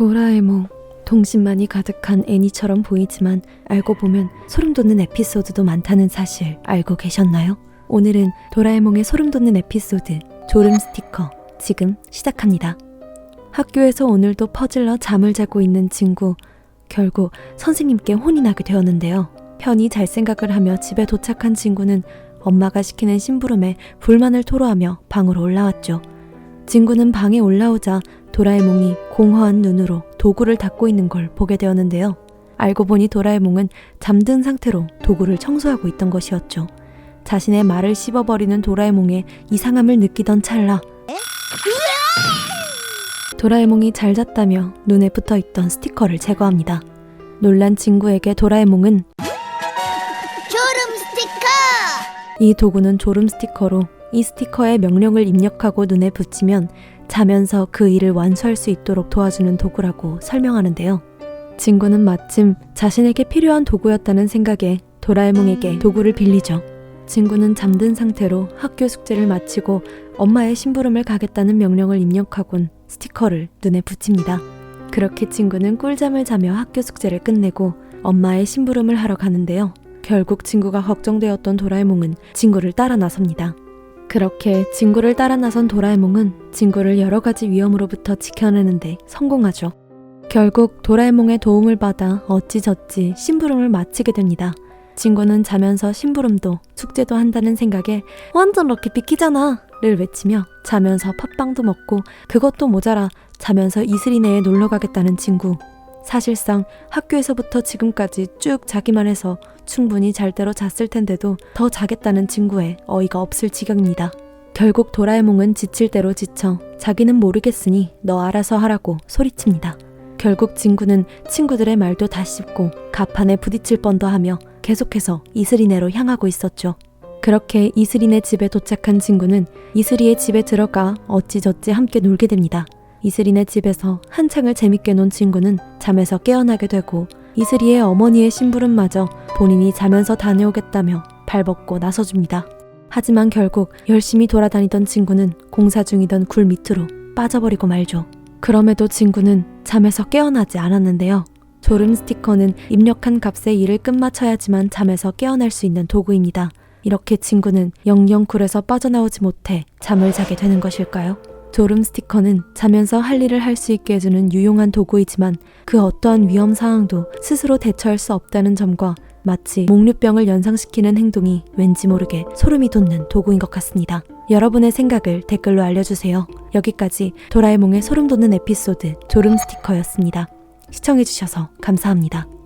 도라에몽 동심만이 가득한 애니처럼 보이지만 알고 보면 소름 돋는 에피소드도 많다는 사실 알고 계셨나요? 오늘은 도라에몽의 소름 돋는 에피소드 졸음 스티커 지금 시작합니다. 학교에서 오늘도 퍼즐러 잠을 자고 있는 친구 결국 선생님께 혼이 나게 되었는데요. 편히 잘 생각을 하며 집에 도착한 친구는 엄마가 시키는 심부름에 불만을 토로하며 방으로 올라왔죠. 친구는 방에 올라오자 도라에몽이 공허한 눈으로 도구를 닦고 있는 걸 보게 되었는데요. 알고 보니 도라에몽은 잠든 상태로 도구를 청소하고 있던 것이었죠. 자신의 말을 씹어버리는 도라에몽의 이상함을 느끼던 찰나 도라에몽이 잘 잤다며 눈에 붙어 있던 스티커를 제거합니다. 놀란 친구에게 도라에몽은 졸음 스티커! 이 도구는 졸음 스티커로 이 스티커에 명령을 입력하고 눈에 붙이면 자면서 그 일을 완수할 수 있도록 도와주는 도구라고 설명하는데요. 친구는 마침 자신에게 필요한 도구였다는 생각에 도라에몽에게 도구를 빌리죠. 친구는 잠든 상태로 학교 숙제를 마치고 엄마의 심부름을 가겠다는 명령을 입력하곤 스티커를 눈에 붙입니다. 그렇게 친구는 꿀잠을 자며 학교 숙제를 끝내고 엄마의 심부름을 하러 가는데요. 결국 친구가 걱정되었던 도라에몽은 친구를 따라 나섭니다. 그렇게 친구를 따라 나선 도라에몽은 친구를 여러 가지 위험으로부터 지켜내는데 성공하죠. 결국 도라에몽의 도움을 받아 어찌저찌 심부름을 마치게 됩니다. 친구는 자면서 심부름도 숙제도 한다는 생각에 완전 럭키 비키잖아! 를 외치며 자면서 팥빵도 먹고 그것도 모자라 자면서 이슬이네에 놀러 가겠다는 친구. 사실상 학교에서부터 지금까지 쭉 자기만 해서 충분히 잘 대로 잤을 텐데도 더 자겠다는 친구에 어이가 없을 지경입니다. 결국 도라에몽은 지칠 대로 지쳐 자기는 모르겠으니 너 알아서 하라고 소리칩니다. 결국 친구는 친구들의 말도 다 씹고 가판에 부딪힐 뻔도 하며 계속해서 이슬이네로 향하고 있었죠. 그렇게 이슬이네 집에 도착한 친구는 이슬이의 집에 들어가 어찌저찌 함께 놀게 됩니다. 이슬이네 집에서 한창을 재밌게 논 친구는 잠에서 깨어나게 되고 이슬이의 어머니의 심부름마저 본인이 자면서 다녀오겠다며 발벗고 나서줍니다. 하지만 결국 열심히 돌아다니던 친구는 공사 중이던 굴 밑으로 빠져버리고 말죠. 그럼에도 친구는 잠에서 깨어나지 않았는데요. 졸음 스티커는 입력한 값에 일을 끝마쳐야지만 잠에서 깨어날 수 있는 도구입니다. 이렇게 친구는 영영 굴에서 빠져나오지 못해 잠을 자게 되는 것일까요? 졸음 스티커는 자면서 할 일을 할 수 있게 해주는 유용한 도구이지만 그 어떠한 위험 상황도 스스로 대처할 수 없다는 점과 마치 목류병을 연상시키는 행동이 왠지 모르게 소름이 돋는 도구인 것 같습니다. 여러분의 생각을 댓글로 알려주세요. 여기까지 도라에몽의 소름 돋는 에피소드 졸음 스티커였습니다. 시청해주셔서 감사합니다.